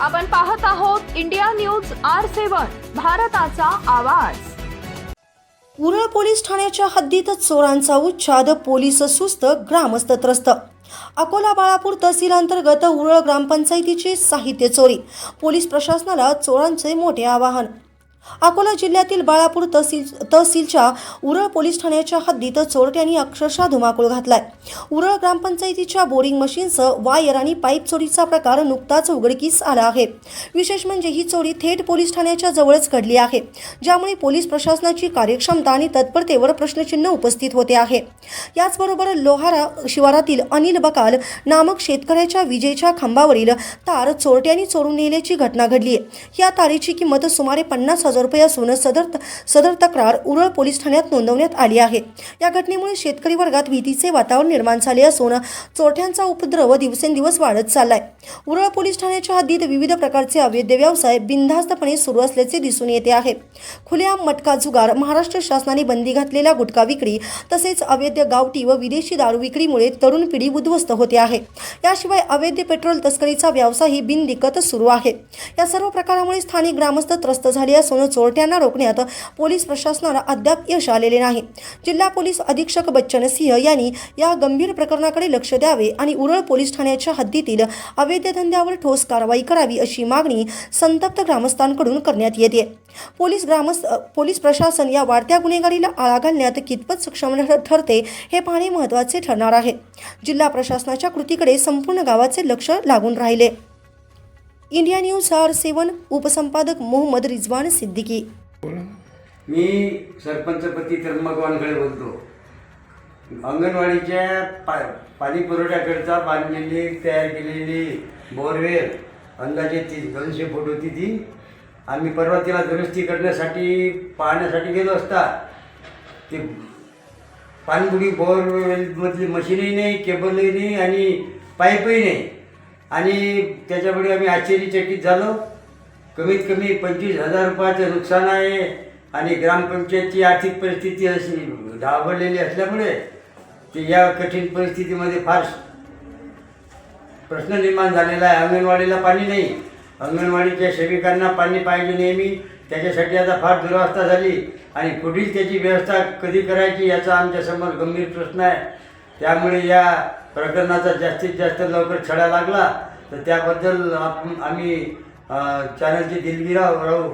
आपण पाहत आहोत इंडिया न्यूज आर सेवन भारताचा आवाज. उरळ पोलीस ठाण्याच्या हद्दीत चोरांचा उच्छाद पोलीस सुस्त ग्रामस्थ त्रस्त. अकोला बाळापूर तहसील अंतर्गत उरळ ग्रामपंचायतीची साहित्य चोरी. पोलीस प्रशासनाला चोरांचे मोठे आवाहन. अकोला जिल्ह्यातील बाळापूर तहसील तहसीलच्या उरळ पोलीस ठाण्याच्या हद्दीत चोरट्यांनी अक्षरशः धुमाकूळ घातलाय. उरळ ग्रामपंचायतीच्या बोरिंग मशीनचं वायर आणि पाईप चोरीचा प्रकार नुकताच उघडकीस आला आहे. विशेष म्हणजे ही चोरी थेट पोलीस ठाण्याच्या जवळच घडली आहे. ज्यामुळे पोलीस प्रशासनाची कार्यक्षमता आणि तत्परतेवर प्रश्नचिन्ह उपस्थित होते आहे. याचबरोबर लोहारा शिवारातील अनिल बकाल नामक शेतकऱ्याच्या विजेच्या खांबावरील तार चोरट्यांनी चोरून नेल्याची घटना घडली आहे. या तारेची किंमत सुमारे पन्नास हजार रुपये असून सदर सदर तक्रार उरळ पोलीस ठाण्यात नोंदवण्यात आली आहे. या घटनेमुळे शेतकरी वर्गात भीतीचे वातावरण निर्माण झाले असून चोरट्यांचा उपद्रव दिवसेंदिवस वाढत चाललाय. उरळ पोलीस ठाण्याच्या हद्दीत विविध प्रकारचे अवैध व्यवसाय बिनधास्तपणे सुरू असल्याचे दिसून येते आहे. खुल्या मटका जुगार महाराष्ट्र शासनाने बंदी घातलेल्या गुटखा विक्री तसेच अवैध गावठी व विदेशी दारू विक्रीमुळे तरुण पिढी उद्ध्वस्त होते आहे. याशिवाय अवैध पेट्रोल तस्करीचा व्यवसायही बिनदिक्कत सुरू आहे. या सर्व प्रकारामुळे स्थानिक ग्रामस्थ त्रस्त झाले असून चोरट्यांना रोखण्यात पोलीस प्रशासनाला अद्याप यश आलेले नाही. जिल्हा पोलीस अधीक्षक बच्चन सिंह यांनी या गंभीर प्रकरणाकडे लक्ष द्यावे आणि उरळ पोलीस ठाण्याच्या हद्दीतील अवैध धंद्यावर ठोस कारवाई करावी अशी मागणी संतप्त ग्रामस्थांकडून करण्यात येते. पोलीस ग्रामस्थ पोलीस प्रशासन या वाढत्या गुन्हेगारीला आळा घालण्यात कितपत सक्षम ठर- ठरते हे पाहणे महत्त्वाचे ठरणार आहे. जिल्हा प्रशासनाच्या कृतीकडे संपूर्ण गावाचे लक्ष लागून राहिले. इंडिया न्यूज आर सेवन उपसंपादक मोहम्मद रिजवान सिद्दीकी. मी सरपंचपती त्र्यंबक वानखळे बोलतो. अंगणवाडीच्या पा पाणी पुरवठ्याकरता बांधलेली तयार केलेली बोरवेल अंदाजे ती दोनशे फूट होती ती. आम्ही परवा तिला दुरुस्ती करण्यासाठी पाहण्यासाठी गेलो असता ते पाणबुडी बोरवेलमधली मशीनही नाही केबलही नाही आणि पाईपही नाही. आणि त्याच्यामुळे आम्ही आश्चर्यचकित झालो. कमीत कमी पंचवीस हजार रुपयाचं नुकसान आहे आणि ग्रामपंचायतची आर्थिक परिस्थिती अशी ढाबळलेली असल्यामुळे ते या कठीण परिस्थितीमध्ये फार प्रश्न निर्माण झालेला आहे. अंगणवाडीला पाणी नाही. अंगणवाडीच्या सेविकांना पाणी पाहिजे नेहमी. त्याच्यासाठी आता फार दुरावस्था झाली आणि पुढील त्याची व्यवस्था कधी करायची याचा आमच्यासमोर गंभीर प्रश्न आहे. त्यामुळे या प्रकरणाचा जास्तीत जास्त लवकर छडा लागला तर त्याबद्दल आम्ही चॅनलची चॅनलचे दिलगिरा राहू